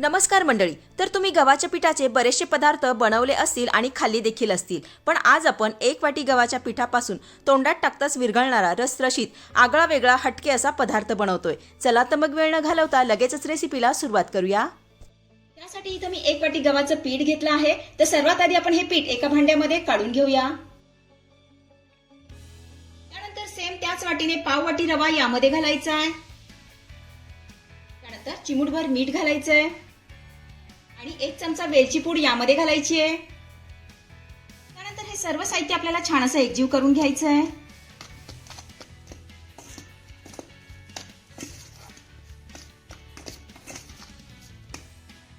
नमस्कार मंडळी. तर तुम्ही गव्हाच्या पिठाचे बरेचसे पदार्थ बनवले असतील आणि खाल्ली देखील असतील. पण आज आपण एक वाटी गव्हाच्या पिठापासून तोंडात टाकताच विरघळणारा रसरशीत आगळा वेगळा हटके असा पदार्थ बनवतोय. चला तर मग वेळ न घालवता लगेचच रेसिपीला सुरुवात करूया. त्यासाठी इथं मी एक वाटी गव्हाचं पीठ घेतलं आहे. तर सर्वात आधी आपण हे पीठ एका भांड्यामध्ये काढून घेऊया. त्यानंतर सेम त्याच वाटीने पाव वाटी रवा यामध्ये घालायचा आहे त्यानंतर चिमूटभर मीठ घालायचंय. आणि एक चमचा वेलची पूड यामध्ये घालायची आहे. त्यानंतर हे सर्व साहित्य आपल्याला छान असं एकजीव करून घ्यायचं आहे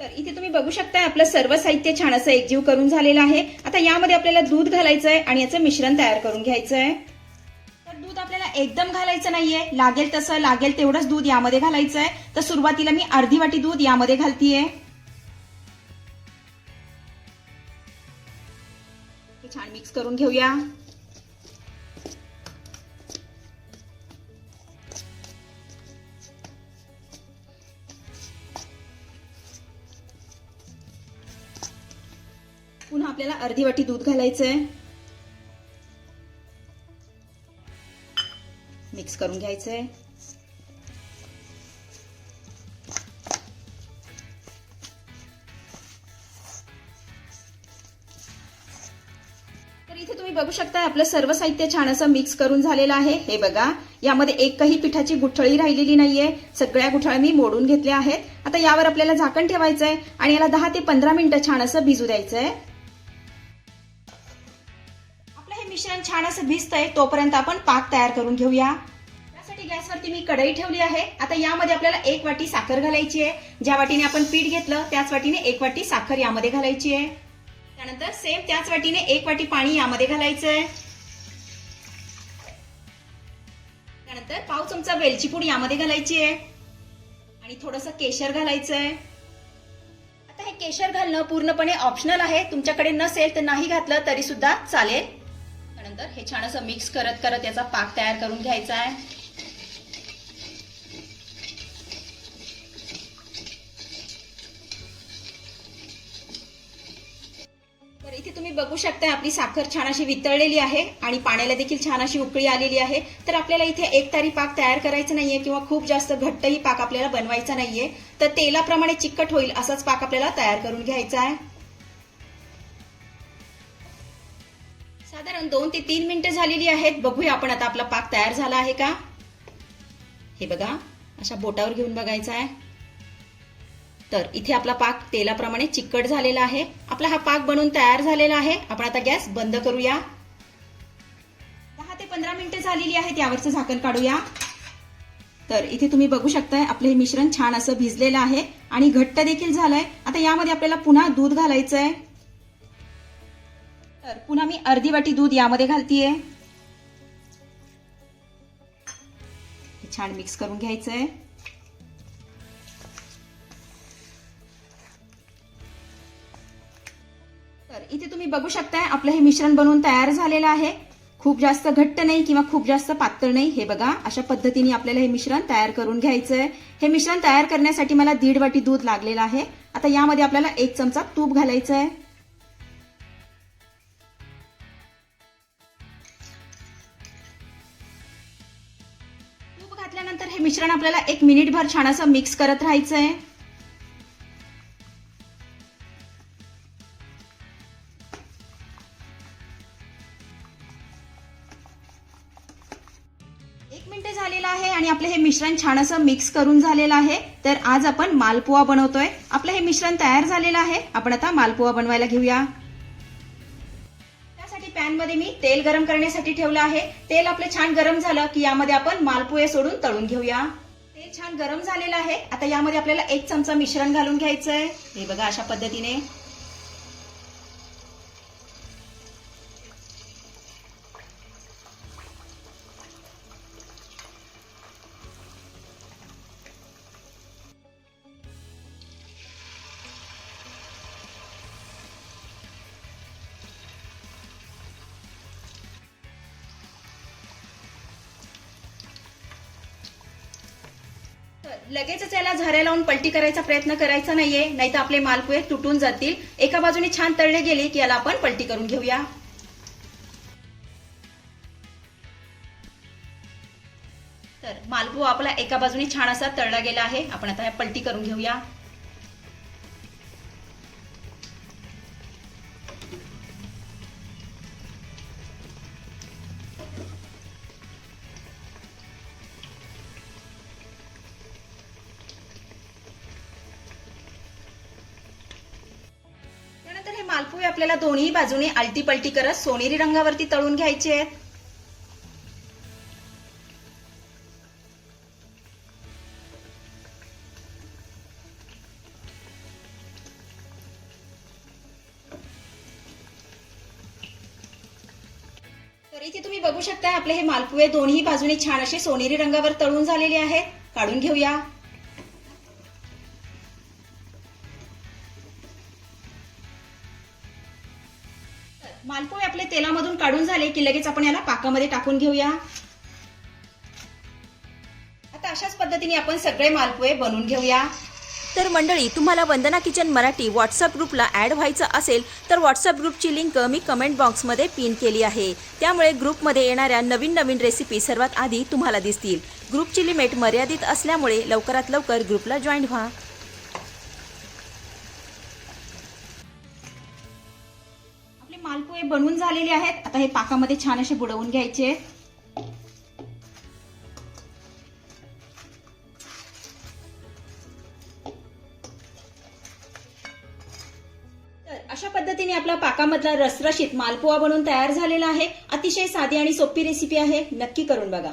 तर इथे तुम्ही बघू शकता आपलं सर्व साहित्य छान असं एकजीव करून झालेलं आहे. आता यामध्ये आपल्याला दूध घालायचं आहे आणि याचं मिश्रण तयार करून घ्यायचं आहे तर दूध आपल्याला एकदम घालायचं नाहीये. लागेल तसं लागेल तेवढंच दूध यामध्ये घालायचं आहे तर सुरुवातीला मी अर्धी वाटी दूध यामध्ये घालतीये. हे छान मिक्स करून घेऊया. पुन्हा आपल्याला अर्धी वाटी दूध घालायचंय. मिक्स करून घ्यायचंय. बघू शकता आपलं सर्व साहित्य छान असं मिक्स करून झालेलं आहे. हे बघा यामध्ये एकही पिठाची गुठळी राहिलेली नाहीये. सगळ्या गुठळ्या मी मोडून घेतल्या आहेत. आता यावर आपल्याला झाकण ठेवायचं आहे आणि याला दहा ते पंधरा मिनिटं छान असं भिजू द्यायचंय. आपलं हे मिश्रण छान असं भिजतंय तोपर्यंत आपण पाक तयार करून घेऊया. त्यासाठी गॅसवरती मी कढई ठेवली आहे. आता यामध्ये आपल्याला एक वाटी साखर घालायची आहे. ज्या वाटीने आपण पीठ घेतलं त्याच वाटीने एक वाटी साखर यामध्ये घालायची आहे. त्यानंतर सेम त्याच वाटीने एक वाटी पाणी यामध्ये घालायचं आहे त्यानंतर पाव चमचा वेलची पूड यामध्ये घालायची आहे. आणि थोडस केशर घालायचं आहे आता हे केशर घालणं पूर्णपणे ऑप्शनल आहे. तुमच्याकडे नसेल तर नाही घातलं तरी सुद्धा चालेल. त्यानंतर हे छान असं मिक्स करत करत याचा पाक तयार करून घ्यायचा आहे तर इथे तुम्ही बघू शकता आपली साखर छान अशी वितळलेली आहे आणि पाण्याला देखील छान अशी उकळी आलेली आहे. तर आपल्याला इथे एक तारी पाक तयार करायचा नाहीये किंवा खूप जास्त घट्टही पाक आपल्याला बनवायचा नाहीये. तर तेलाप्रमाणे चिकट होईल असाच पाक आपल्याला तयार करून घ्यायचा आहे. साधारण दोन ते तीन मिनिटं झालेली आहेत. बघूया आपण आता आपला पाक तयार झाला आहे का? हे बघा अशा बोटावर घेऊन बघायचा आहे. तर इथे आपला पाक तेलाप्रमाणे चिकट झालेला आहे. आपला हा पाक बनवून तयार झालेला आहे. आपण आता गॅस बंद करूया. दहा ते पंधरा मिनिटं झालेली आहेत यावरचं झाकण काढूया. तर इथे तुम्ही बघू शकताय आपलं हे मिश्रण छान असं भिजलेलं आहे आणि घट्ट देखील झालंय. आता यामध्ये आपल्याला पुन्हा दूध घालायचं आहे तर पुन्हा मी अर्धी वाटी दूध यामध्ये घालतीये. छान मिक्स करून घ्यायचंय. तुम्ही बघू शकताय आपलं हे मिश्रण बनवून तयार झालेलं आहे. खूप जास्त घट्ट नाही किंवा खूप जास्त पातळ नाही हे बघा. अशा पद्धतीने आपल्याला हे मिश्रण तयार करून घ्यायचंय. हे मिश्रण तयार करण्यासाठी मला दीड वाटी दूध लागलेलं आहे. आता यामध्ये आपल्याला एक चमचा तूप घालायचं आहे तूप घातल्यानंतर हे मिश्रण आपल्याला एक मिनिटभर छान असं मिक्स करत राहायचं आहे मिनिट झालेलं आहे आणि आपलं हे मिश्रण छान असं मिक्स करून झालेलं आहे. तर आज आपण मालपुवा बनवतोय. आपलं हे मिश्रण तयार झालेलं आहे. आपण आता मालपुवा बनवायला घेऊया. त्यासाठी पॅनमध्ये मी तेल गरम करण्यासाठी ठेवलं आहे. तेल आपलं छान गरम झालं की यामध्ये आपण मालपुए सोडून तळून घेऊया. तेल छान गरम झालेलं आहे. आता यामध्ये आपल्याला एक चमचा मिश्रण घालून घ्यायचंय. हे बघा अशा पद्धतीने. लगेचच याला झाऱ्या लावून पलटी करायचा प्रयत्न करायचा नाहीये. नाही तर आपले मालपुहे तुटून जातील. एका बाजूने छान तळले गेले की याला आपण पलटी करून घेऊया. तर मालपुहा आपला एका बाजूने छान असा तळला गेला आहे. आपण आता ह्या पलटी करून घेऊया. त्यानंतर आपल्याला दोन्ही बाजूने आलटी पलटी करत सोनेरी रंगावरती तळून घ्यायचे आहेत. तर इथे तुम्ही बघू शकता आपले हे मालपुवे दोन्ही बाजूने छान असे सोनेरी रंगावर तळून झालेले आहेत. काढून घेऊया. मालपोहे आपले तेलामधून काढून झाले की लगेच आपण याला पाकामध्ये टाकून घेऊया. आता अशाच पद्धतीने आपण सगळे मालपोहे बनवून घेऊया. तर मंडळी तुम्हाला वंदना किचन मराठी व्हॉट्सअप ग्रुपला ॲड व्हायचं असेल तर व्हॉट्सअप ग्रुपची लिंक मी कमेंट बॉक्समध्ये पिन केली आहे. त्यामुळे ग्रुपमध्ये येणाऱ्या नवीन नवीन रेसिपी सर्वात आधी तुम्हाला दिसतील. ग्रुपची लिमिट मर्यादित असल्यामुळे लवकरात लवकर ग्रुपला जॉईन व्हा. हे बनवून झालेले आहेत. आता हे पाकामध्ये छान असे बुडवून घ्यायचे. तर अशा पद्धतीने आपला पाकामधला रसरशीत मालपुआ बनवून तयार झालेला आहे. अतिशय साधी आणि सोपी रेसिपी आहे. नक्की करून बघा.